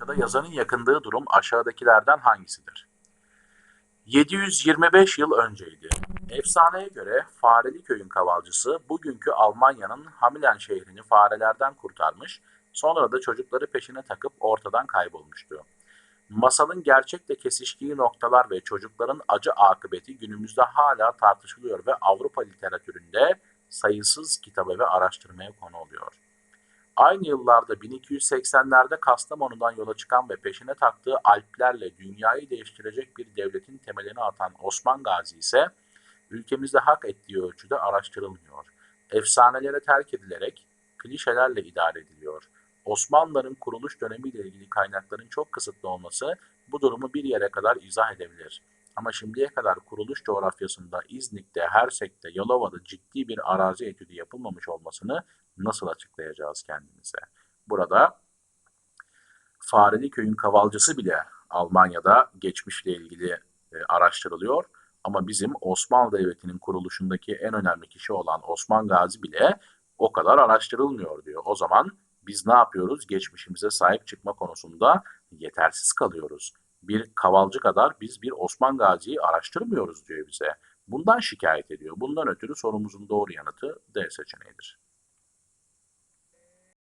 da yazanın yakındığı durum aşağıdakilerden hangisidir? 725 yıl önceydi. Efsaneye göre Fareli köyün kavalcısı bugünkü Almanya'nın Hamilen şehrini farelerden kurtarmış, sonra da çocukları peşine takıp ortadan kaybolmuştu. Masalın gerçekle kesiştiği noktalar ve çocukların acı akıbeti günümüzde hala tartışılıyor ve Avrupa literatüründe sayısız kitaba ve araştırmaya konu oluyor. Aynı yıllarda 1280'lerde Kastamonu'dan yola çıkan ve peşine taktığı Alplerle dünyayı değiştirecek bir devletin temelini atan Osman Gazi ise ülkemizde hak ettiği ölçüde araştırılmıyor. Efsanelere terk edilerek klişelerle idare ediliyor. Osmanlıların kuruluş dönemiyle ilgili kaynakların çok kısıtlı olması bu durumu bir yere kadar izah edebilir. Ama şimdiye kadar kuruluş coğrafyasında İznik'te, Hersek'te, Yalova'da ciddi bir arazi etüdü yapılmamış olmasını nasıl açıklayacağız kendimize? Burada Fareli köyün kavalcısı bile Almanya'da geçmişle ilgili e, araştırılıyor. Ama bizim Osmanlı Devleti'nin kuruluşundaki en önemli kişi olan Osman Gazi bile o kadar araştırılmıyor diyor. O zaman biz ne yapıyoruz? Geçmişimize sahip çıkma konusunda yetersiz kalıyoruz. Bir kavalcı kadar biz bir Osman Gazi'yi araştırmıyoruz diyor bize. Bundan şikayet ediyor. Bundan ötürü sorumuzun doğru yanıtı D seçeneğidir.